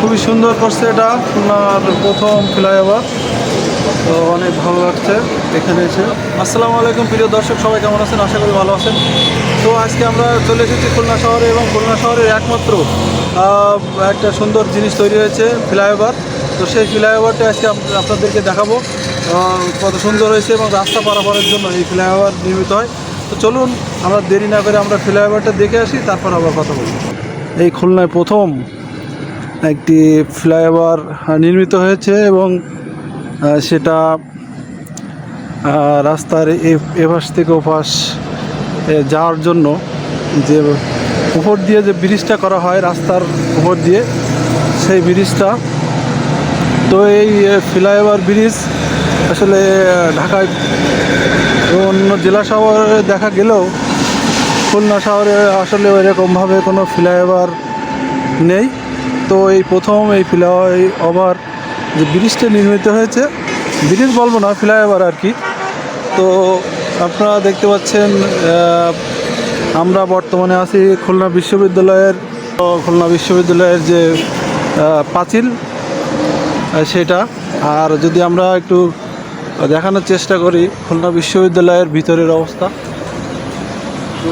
খুবই সুন্দর করছে এটা খুলনার প্রথম ফ্লাইওভার। তো অনেক ভালো লাগছে এখানে এসে। আসসালামু আলাইকুম প্রিয় দর্শক, সবাই কেমন আছেন? আশা করি ভালো আছেন। তো আজকে আমরা চলে এসেছি খুলনা শহরে এবং খুলনা শহরের একমাত্র একটা সুন্দর জিনিস তৈরি হয়েছে, ফ্লাইওভার। তো সেই ফ্লাইওভারটা আজকে আপনাদেরকে দেখাবো কত সুন্দর হয়েছে এবং রাস্তা পারাপারের জন্য এই ফ্লাইওভার নির্মিত হয়। তো চলুন, আমরা দেরি না করে আমরা ফ্লাইওভারটা দেখে আসি, তারপর আবার কথা বলি এই খুলনায় প্রথম একটি ফ্লাইওভার নির্মিত হয়েছে এবং সেটা রাস্তার এপাশ থেকে ওপাশ যাওয়ার জন্য যে উপর দিয়ে যে ব্রিজটা করা হয় রাস্তার উপর দিয়ে, সেই ব্রিজটা। তো এই ফ্লাইওভার ব্রিজ আসলে ঢাকায় অন্য জেলা শহরে দেখা গেলেও খুলনা শহরে আসলে ওইরকমভাবে কোনো ফ্লাইওভার নেই। তো এই প্রথম এই ফ্লাই ওভার যে ব্রিজটা নির্মিত হয়েছে, ব্রিজ বলব না, ফ্লাইওভার আর কি। তো আপনারা দেখতে পাচ্ছেন আমরা বর্তমানে আছি খুলনা বিশ্ববিদ্যালয়ের খুলনা বিশ্ববিদ্যালয়ের যে পাঁচিল সেটা। আর যদি আমরা একটু দেখানোর চেষ্টা করি, খুলনা বিশ্ববিদ্যালয়ের ভিতরের অবস্থা। তো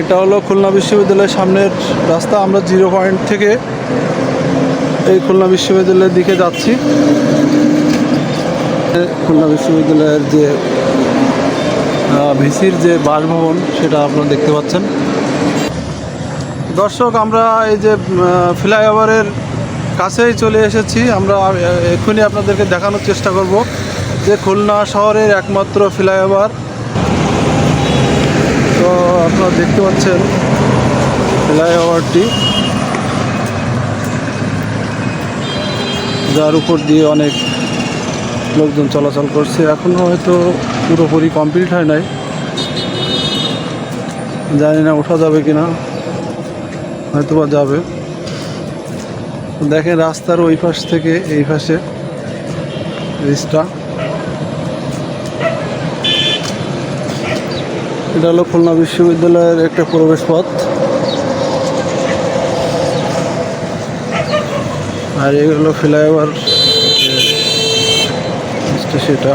এটা হলো খুলনা বিশ্ববিদ্যালয়ের সামনের রাস্তা। আমরা জিরো পয়েন্ট থেকে এই খুলনা বিশ্ববিদ্যালয়ের দিকে যাচ্ছি। খুলনা বিশ্ববিদ্যালয়ের যে ভিসির যে বাসভবন, সেটা আপনারা দেখতে পাচ্ছেন। দর্শক, আমরা এই যে ফ্লাইওভারের কাছেই চলে এসেছি। আমরা এক্ষুনি আপনাদেরকে দেখানোর চেষ্টা করব যে খুলনা শহরের একমাত্র ফ্লাইওভার তো আপনারা দেখতে পাচ্ছেন ফ্লাইওভারটি যার উপর দিয়ে অনেক লোকজন চলাচল করছে। এখনও হয়তো পুরোপুরি কমপ্লিট হয় নাই। জানি না ওঠা যাবে কি না হয়তো বা যাবে। দেখেন রাস্তার ওই পাশ থেকে এই পাশে ব্রিজটা। এটা হলো খুলনা বিশ্ববিদ্যালয়ের একটা প্রবেশ পথ আর এগুলো ফ্লাইওভার। সেটা।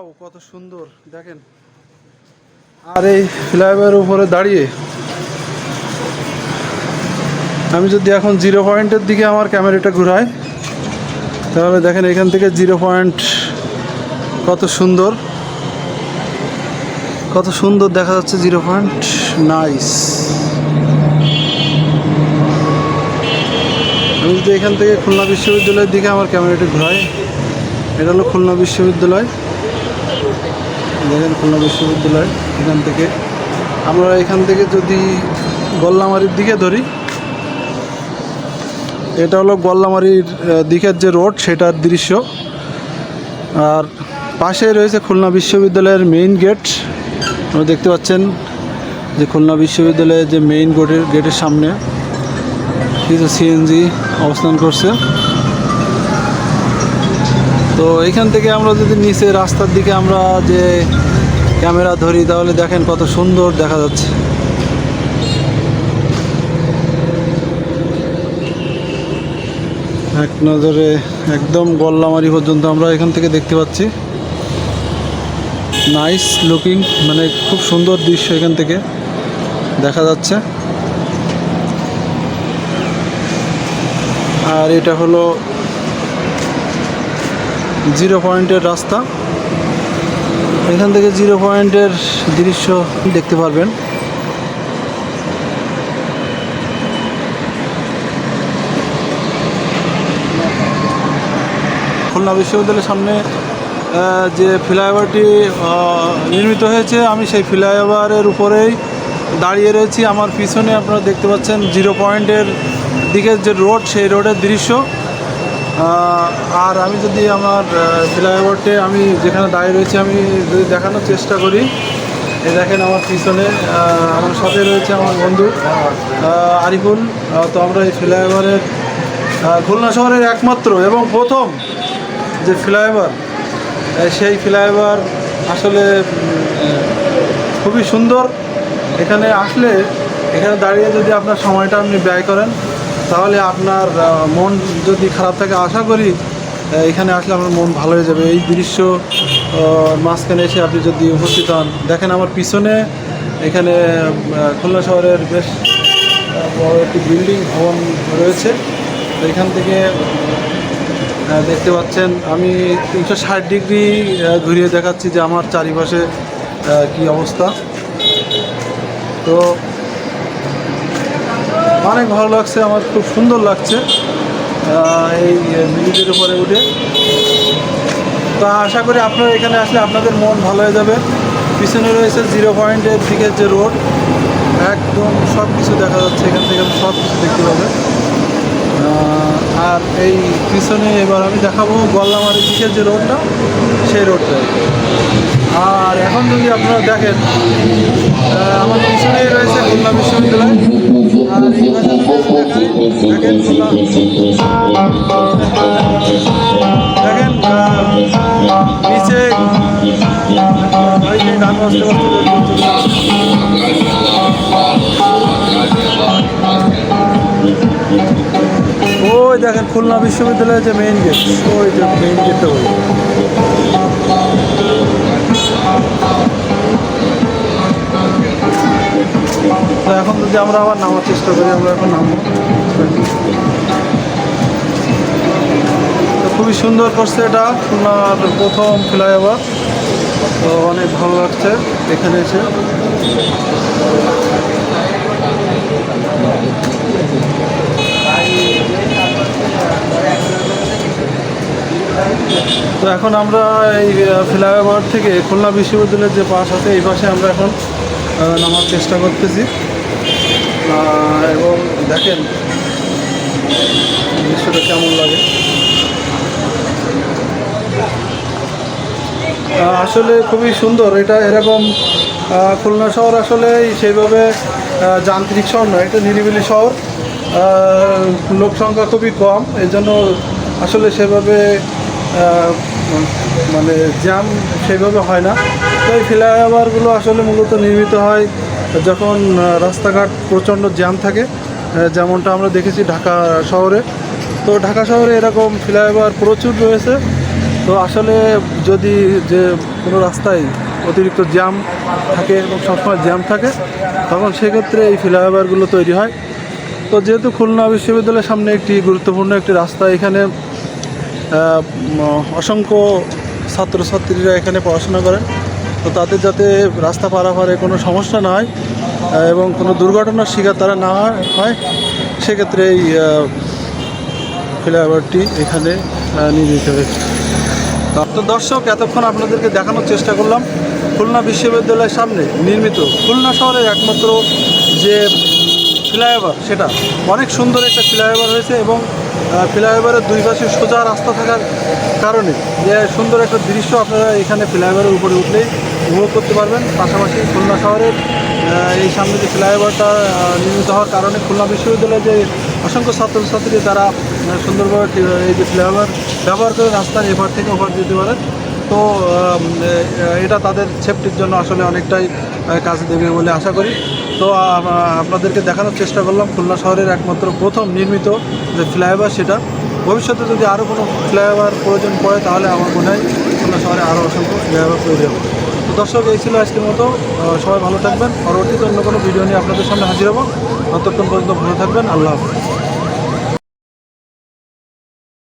ওয়াও, কত সুন্দর, দেখেন। আর এই ফ্লাইওভারের উপরে দাঁড়িয়ে আমি যদি এখন জিরো পয়েন্টের দিকে আমার ক্যামেরাটা ঘুরাই, তাহলে দেখেন এখান থেকে জিরো পয়েন্ট কত সুন্দর। কত সুন্দর দেখা যাচ্ছে জিরো পয়েন্ট, নাইস। আমি যদি এখান থেকে খুলনা বিশ্ববিদ্যালয়ের দিকে আমার ক্যামেরাটি ঘুরাই, এটা হলো খুলনা বিশ্ববিদ্যালয়। দেখেন খুলনা বিশ্ববিদ্যালয় এখান থেকে। আমরা এখান থেকে যদি গল্লামারির দিকে ধরি, এটা হলো গল্লামারির দিকের যে রোড, সেটার দৃশ্য। আর পাশে রয়েছে খুলনা বিশ্ববিদ্যালয়ের মেইন গেট আপনারা দেখতে পাচ্ছেন যে খুলনা বিশ্ববিদ্যালয়ের যে মেইন গেটের গেটের সামনে কিছু সিএনজি অবস্থান করছে। তো এখান থেকে আমরা যদি নিচে রাস্তার দিকে আমরা যে ক্যামেরা ধরি, তাহলে দেখেন কত সুন্দর দেখা যাচ্ছে। এক নজরে একদম গল্লামারি পর্যন্ত আমরা এখান থেকে দেখতে পাচ্ছি। নাইস লুকিং মানে খুব সুন্দর দৃশ্য এখান থেকে দেখা যাচ্ছে। আর এটা হলো জিরো পয়েন্টের রাস্তা। এখান থেকে জিরো পয়েন্টের দৃশ্য দেখতে পারবেন। খুলনা বিশ্ববিদ্যালয়ের সামনে যে ফ্লাইওভারটি নির্মিত হয়েছে, আমি সেই ফ্লাইওভারের উপরেই দাঁড়িয়ে রয়েছি। আমার পিছনে আপনারা দেখতে পাচ্ছেন জিরো পয়েন্টের দিকের যে রোড, সেই রোডের দৃশ্য। আর আমি যদি আমার ফ্লাইওভারটে আমি যেখানে দাঁড়িয়ে রয়েছি, আমি যদি দেখানোর চেষ্টা করি। এই দেখেন আমার পিছনে আমার সাথে রয়েছে আমার বন্ধু আরিফুল। তো আমরা এই ফ্লাইওভারের খুলনা শহরের একমাত্র এবং প্রথম যে ফ্লাইওভার সেই ফ্লাইওভার আসলে খুবই সুন্দর। এখানে আসলে, এখানে দাঁড়িয়ে যদি আপনার সময়টা আপনি ব্যয় করেন তাহলে আপনার মন যদি খারাপ থাকে, আশা করি এখানে আসলে আপনার মন ভালো হয়ে যাবে। এই দৃশ্য মাঝখানে এসে আপনি যদি উপস্থিত হন। দেখেন আমার পিছনে, এখানে খুলনা শহরের বেশ বড় একটি বিল্ডিং, ভবন রয়েছে। তো এখান থেকে দেখতে পাচ্ছেন, আমি তিনশো ষাট ডিগ্রি ঘুরিয়ে দেখাচ্ছি যে আমার চারিপাশে কি অবস্থা। তো অনেক ভালো লাগছে, আমার খুব সুন্দর লাগছে। এই ব্রিজের উপরে উঠে। তো আশা করি আপনারা এখানে আসলে আপনাদের মন ভালো হয়ে যাবে। পিছনে রয়েছে জিরো পয়েন্টের দিকের যে রোড, একদম সব কিছু দেখা যাচ্ছে। এখান থেকে সব কিছু দেখতে পাবে আর এই পিছনে এবার আমি দেখাবো গল্লামারির দিকের যে রোডটা, সেই রোডটা। আর এখন যদি আপনারা দেখেন আমার পিছনেই রয়েছে খুলনা বিশ্ববিদ্যালয়। ওই দেখেন খুলনা বিশ্ববিদ্যালয়ের যে মেইন গেট ওই যে মেইন গেটটা যদি আমরা আবার নামার চেষ্টা করি, আমরা এখন নামবো। খুবই সুন্দর করছে এটা খুলনার প্রথম ফ্লাইওভার। তো অনেক ভালো লাগছে এখানে এসে। তো এখন আমরা এই ফ্লাইওভার থেকে খুলনা বিশ্ববিদ্যালয়ের যে পাশ আছে, এই পাশে আমরা এখন নামার চেষ্টা করতেছি। এবং দেখেন, দৃশ্যটা কেমন লাগে? আসলে খুবই সুন্দর। এটা এরকম খুলনা শহর আসলে সেইভাবে যান্ত্রিক শহর নয়, এটা নিরিবিলি শহর। লোক সংখ্যা খুবই কম এই জন্য আসলে সেভাবে মানে জ্যাম সেইভাবে হয় না। তো এই ফ্লাইওভারগুলো আসলে মূলত নির্মিত হয় যখন রাস্তাঘাট প্রচণ্ড জ্যাম থাকে যেমনটা আমরা দেখেছি ঢাকা শহরে, তো ঢাকা শহরে এরকম ফ্লাইওভার প্রচুর রয়েছে। তো আসলে যদি যে কোনো রাস্তায় অতিরিক্ত জ্যাম থাকে, এবং সবসময় জ্যাম থাকে, তখন সেক্ষেত্রে এই ফ্লাইওভারগুলো তৈরি হয়। তো যেহেতু খুলনা বিশ্ববিদ্যালয়ের সামনে একটি গুরুত্বপূর্ণ একটি রাস্তা, এখানে অসংখ্য ছাত্রছাত্রীরা এখানে পড়াশোনা করেন। তো তাদের যাতে রাস্তা পারাপারে কোনো সমস্যা না হয় এবং কোনো দুর্ঘটনার শিকার তারা না হয়- সেক্ষেত্রে এই ফ্লাইওভারটি এখানে আহ, নির্মিত হয়েছে তো দর্শক এতক্ষণ আপনাদেরকে দেখানোর চেষ্টা করলাম খুলনা বিশ্ববিদ্যালয়ের সামনে নির্মিত। খুলনা শহরের একমাত্র যে ফ্লাইওভার সেটা অনেক সুন্দর একটা ফ্লাইওভার হয়েছে এবং ফ্লাইওভারের দুই পাশে সোজা রাস্তা থাকার কারণে যে সুন্দর একটা দৃশ্য আপনারা এখানে ফ্লাইওভারের উপরে উঠলেই উপভোগ করতে পারবেন। পাশাপাশি খুলনা শহরের এই সামনে যে ফ্লাইওভারটা নির্মিত হওয়ার কারণে খুলনা বিশ্ববিদ্যালয়ে যে অসংখ্য ছাত্রছাত্রী তারা সুন্দরভাবে এই যে ফ্লাইওভার ব্যবহার করে রাস্তার এপার থেকে ওপার যেতে পারে। তো এটা তাদের সেফটির জন্য আসলে অনেকটাই কাজে দেবে বলে আশা করি। তো আপনাদেরকে দেখানোর চেষ্টা করলাম, খুলনা শহরের একমাত্র প্রথম নির্মিত যে ফ্লাইওভার সেটা। ভবিষ্যতে যদি আরও কোনো ফ্লাইওভার প্রয়োজন পড়ে, তাহলে আমার মনে হয় খুলনা শহরে আরও অসংখ্য ফ্লাইওভার তৈরি হবে। তো দর্শক, এই ছিল আজকের মতো। সবাই ভালো থাকবেন। পরবর্তীতে অন্য কোনো ভিডিও নিয়ে আপনাদের সামনে হাজির হব। ততক্ষণ পর্যন্ত ভালো থাকবেন। আল্লাহ হাফিজ।